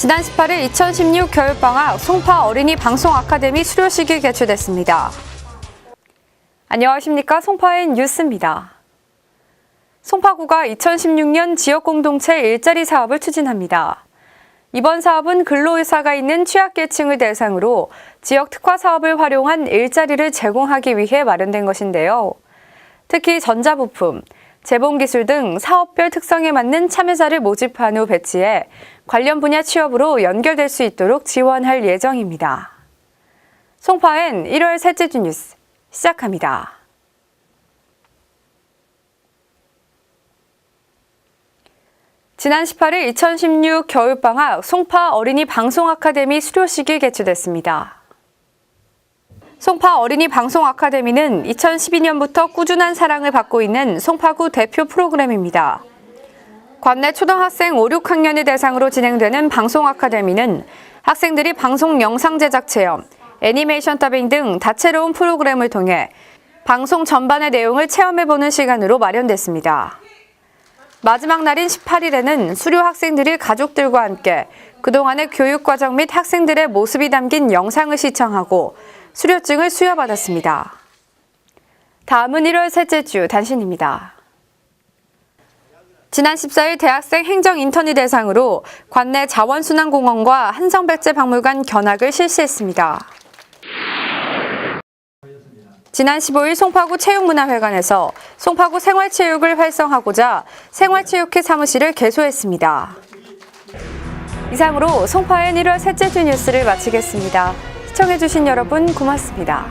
지난 18일 2016 겨울방학 송파 어린이 방송 아카데미 수료식이 개최됐습니다. 안녕하십니까. 송파의 뉴스입니다. 송파구가 2016년 지역공동체 일자리 사업을 추진합니다. 이번 사업은 근로의사가 있는 취약계층을 대상으로 지역 특화 사업을 활용한 일자리를 제공하기 위해 마련된 것인데요. 특히 전자부품, 재봉기술 등 사업별 특성에 맞는 참여자를 모집한 후 배치해 관련 분야 취업으로 연결될 수 있도록 지원할 예정입니다. 송파엔 1월 셋째 주 뉴스 시작합니다. 지난 18일 2016 겨울방학 송파 어린이 방송 아카데미 수료식이 개최됐습니다. 송파 어린이 방송 아카데미는 2012년부터 꾸준한 사랑을 받고 있는 송파구 대표 프로그램입니다. 관내 초등학생 5, 6학년을 대상으로 진행되는 방송 아카데미는 학생들이 방송 영상 제작 체험, 애니메이션 더빙 등 다채로운 프로그램을 통해 방송 전반의 내용을 체험해보는 시간으로 마련됐습니다. 마지막 날인 18일에는 수료 학생들이 가족들과 함께 그동안의 교육 과정 및 학생들의 모습이 담긴 영상을 시청하고 수료증을 수여받았습니다. 다음은 1월 셋째 주 단신입니다. 지난 14일 대학생 행정 인턴을 대상으로 관내 자원순환공원과 한성백제박물관 견학을 실시했습니다. 지난 15일 송파구 체육문화회관에서 송파구 생활체육을 활성화하고자 생활체육회 사무실을 개소했습니다. 이상으로 송파엔 1월 셋째 주 뉴스를 마치겠습니다. 시청해주신 여러분 고맙습니다.